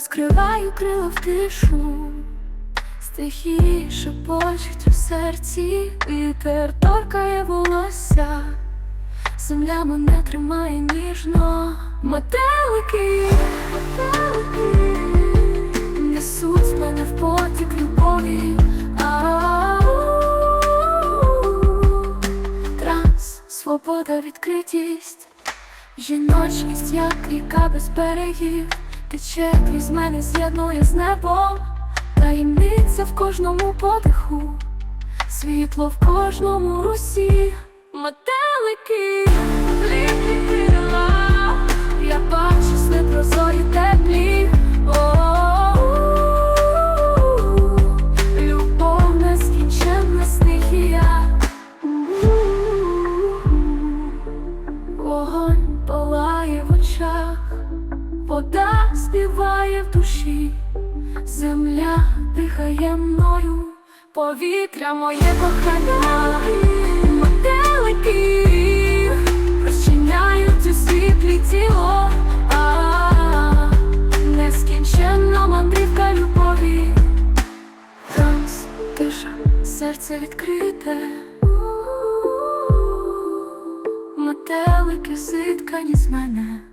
розкриваю крила в тишу, стихії шепочуть у серці, вітер торкає волосся, земля мене тримає ніжно, метелики, метелики несуть мене в потік любові. Транс, свобода, відкритість, жіночність, як ріка без берегів, тече крізь мене, з'єднує з небом, таємниця в кожному подиху, світло в кожному русі, метелики, ліпні крила, я бачу сни прозорі теплі. Палає в очах, вода душі, земля дихає мною, повітря моє кохання, метелики розчиняють у світлі тіло, а нескінченна мандрівка любові. Транс, тиша, серце відкрите. Метелики зиткані з мене.